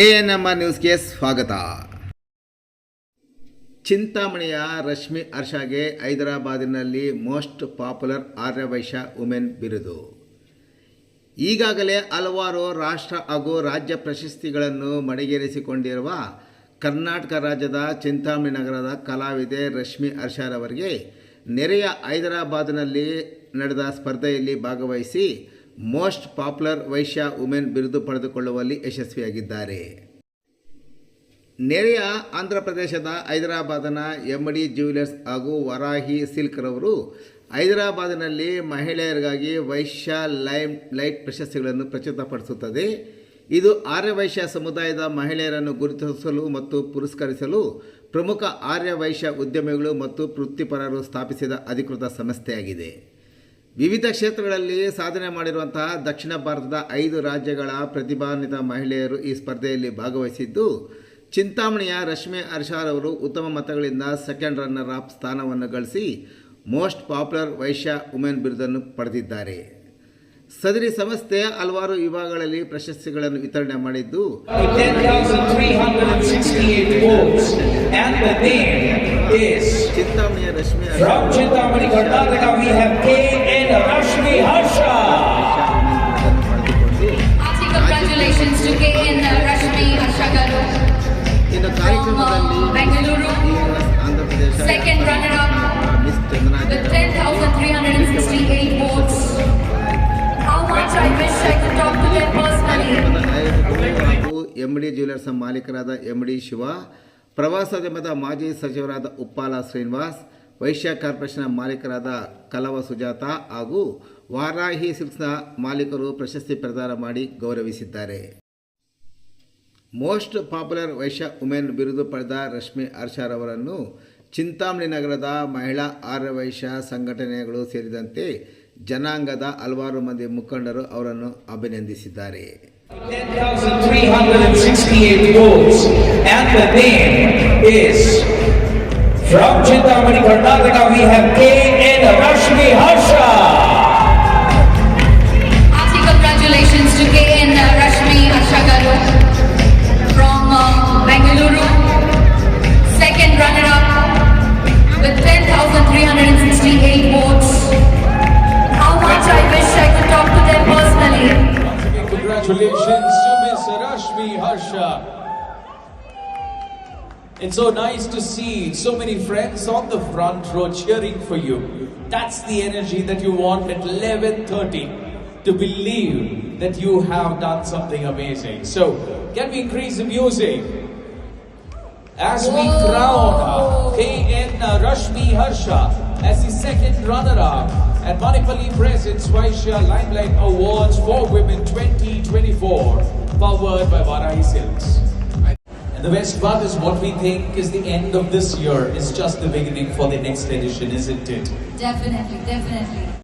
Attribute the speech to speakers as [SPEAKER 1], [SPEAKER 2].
[SPEAKER 1] A N R ನ್ಯೂಸ್ಗೆ ಸ್ವಾಗತ. ಚಿಂತಾಮಣಿಯ ರಶ್ಮಿ ಹರ್ಷಾಗೆ ಹೈದರಾಬಾದಿನಲ್ಲಿ ಮೋಸ್ಟ್ ಪಾಪ್ಯುಲರ್ ಆರ್ಯವೈಶ್ಯ ವುಮೆನ್ ಬಿರುದು. ಈಗಾಗಲೇ ಹಲವಾರು ರಾಷ್ಟ್ರ ಹಾಗೂ ರಾಜ್ಯ ಪ್ರಶಸ್ತಿಗಳನ್ನು ಮಡಿಗೇರಿಸಿಕೊಂಡಿರುವ ಕರ್ನಾಟಕ ರಾಜ್ಯದ ಚಿಂತಾಮಣಿ ನಗರದ ಕಲಾವಿದೆ ರಶ್ಮಿ ಹರ್ಷರವರಿಗೆ ನೆರೆಯ ಹೈದರಾಬಾದ್ನಲ್ಲಿ ನಡೆದ ಸ್ಪರ್ಧೆಯಲ್ಲಿ ಭಾಗವಹಿಸಿ ಮೋಸ್ಟ್ ಪಾಪ್ಯುಲರ್ ವೈಶ್ಯ ವುಮೆನ್ ಬಿರುದು ಪಡೆದುಕೊಳ್ಳುವಲ್ಲಿ ಯಶಸ್ವಿಯಾಗಿದ್ದಾರೆ. ನೆರೆಯ ಆಂಧ್ರ ಪ್ರದೇಶದ ಹೈದರಾಬಾದ್ನ ಎಂಡಿ ಜ್ಯುವೆಲರ್ಸ್ ಹಾಗೂ ವರಾಹಿ ಸಿಲ್ಕ್ರವರು ಹೈದರಾಬಾದಿನಲ್ಲಿ ಮಹಿಳೆಯರಿಗಾಗಿ ವೈಶ್ಯ ಲೈಮ್, ಲೈಟ್ ಪ್ರಶಸ್ತಿಗಳನ್ನು ಪ್ರಚುತಪಡಿಸುತ್ತದೆ ಇದು ಆರ್ಯವೈಶ್ಯ ಸಮುದಾಯದ ಮಹಿಳೆಯರನ್ನು ಗುರುತಿಸಲು ಮತ್ತು ಪುರಸ್ಕರಿಸಲು ಪ್ರಮುಖ ಆರ್ಯವೈಶ್ಯ ಉದ್ಯಮಿಗಳು ಮತ್ತು ವೃತ್ತಿಪರರು ಸ್ಥಾಪಿಸಿದ ಅಧಿಕೃತ ಸಂಸ್ಥೆಯಾಗಿದೆ. ವಿವಿಧ ಕ್ಷೇತ್ರಗಳಲ್ಲಿ ಸಾಧನೆ ಮಾಡಿರುವಂತಹ ದಕ್ಷಿಣ ಭಾರತದ ಐದು ರಾಜ್ಯಗಳ ಪ್ರತಿಭಾನ್ವಿತ ಮಹಿಳೆಯರು ಈ ಸ್ಪರ್ಧೆಯಲ್ಲಿ ಭಾಗವಹಿಸಿದ್ದು ಚಿಂತಾಮಣಿಯ ರಶ್ಮಿ ಅರ್ಷಾರ್ ಅವರು ಉತ್ತಮ ಮತಗಳಿಂದ ಸೆಕೆಂಡ್ ರನ್ನರ್ ಅಪ್ ಸ್ಥಾನವನ್ನು ಗಳಿಸಿ ಮೋಸ್ಟ್ ಪಾಪ್ಯುಲರ್ ವೈಶ್ಯ ವುಮೆನ್ ಬಿರುದನ್ನು ಪಡೆದಿದ್ದಾರೆ ಸದರಿ ಸಂಸ್ಥೆ ಹಲವಾರು ವಿಭಾಗಗಳಲ್ಲಿ ಪ್ರಶಸ್ತಿಗಳನ್ನು ವಿತರಣೆ ಮಾಡಿದ್ದು
[SPEAKER 2] 10,368 votes. And the name is
[SPEAKER 1] ಚಿಂತಾಮಣಿಯ Rashmi ಇನ್ನು ಕಾರ್ಯಕ್ರಮದಲ್ಲಿ
[SPEAKER 3] uh, Bengaluru.
[SPEAKER 1] Andhra Pradesh
[SPEAKER 3] Second runner-up
[SPEAKER 1] miss
[SPEAKER 3] with
[SPEAKER 1] Chandanacharya
[SPEAKER 3] 10,368 votes. How much I wish I could talk to them personally.
[SPEAKER 1] ಹಾಗೂ ಎಂ ಡಿ ಜ್ಯುವೆಲರ್ಸ್ ಮಾಲೀಕರಾದ ಎಂ ಡಿ ಶಿವ ಪ್ರವಾಸೋದ್ಯಮದ ಮಾಜಿ ಸಚಿವರಾದ ಉಪ್ಪಾಲ ಶ್ರೀನಿವಾಸ್ ವೈಶ್ಯ ಕಾರ್ಪೊರೇಷನ್ ಮಾಲೀಕರಾದ ಕಲವ ಸುಜಾತ ಹಾಗೂ ವಾರಾಹಿ ಸಿಲ್ಕ್ಸ್ನ ಮಾಲೀಕರು ಪ್ರಶಸ್ತಿ ಪ್ರದಾನ ಮಾಡಿ ಗೌರವಿಸಿದ್ದಾರೆ ಮೋಸ್ಟ್ ಪಾಪ್ಯುಲರ್ ವೈಶ್ಯ ವುಮೆನ್ ಬಿರುದು ಪಡೆದ ರಶ್ಮಿ ಅರ್ಷಾರವರನ್ನು ಚಿಂತಾಮಣಿ ನಗರದ ಮಹಿಳಾ ಆರ್ಯ ವೈಶ್ಯ ಸಂಘಟನೆಗಳು ಸೇರಿದಂತೆ ಜನಾಂಗದ ಹಲವಾರು ಮಂದಿ ಮುಖಂಡರು ಅವರನ್ನು ಅಭಿನಂದಿಸಿದ್ದಾರೆ
[SPEAKER 2] 10,368 votes. And the name is from Chintamani, Karnataka. We have K.N. Rashmi Harsha.
[SPEAKER 3] Rashmi
[SPEAKER 4] Harsha. It's so nice to see so many friends on the front row cheering for you. That's the energy that you want at 11:30 to believe that you have done something amazing. So, can we increase the music? As we
[SPEAKER 3] Whoa.
[SPEAKER 4] crown uh, K.N. Uh, Rashmi Harsha as the second runner-up at Manipali Presents Vaishya Limelight Awards for Women 2024, powered by Varahi Silks. And the best part is what we think is the end of this year is just the beginning for the next edition, isn't it?
[SPEAKER 3] Definitely, definitely.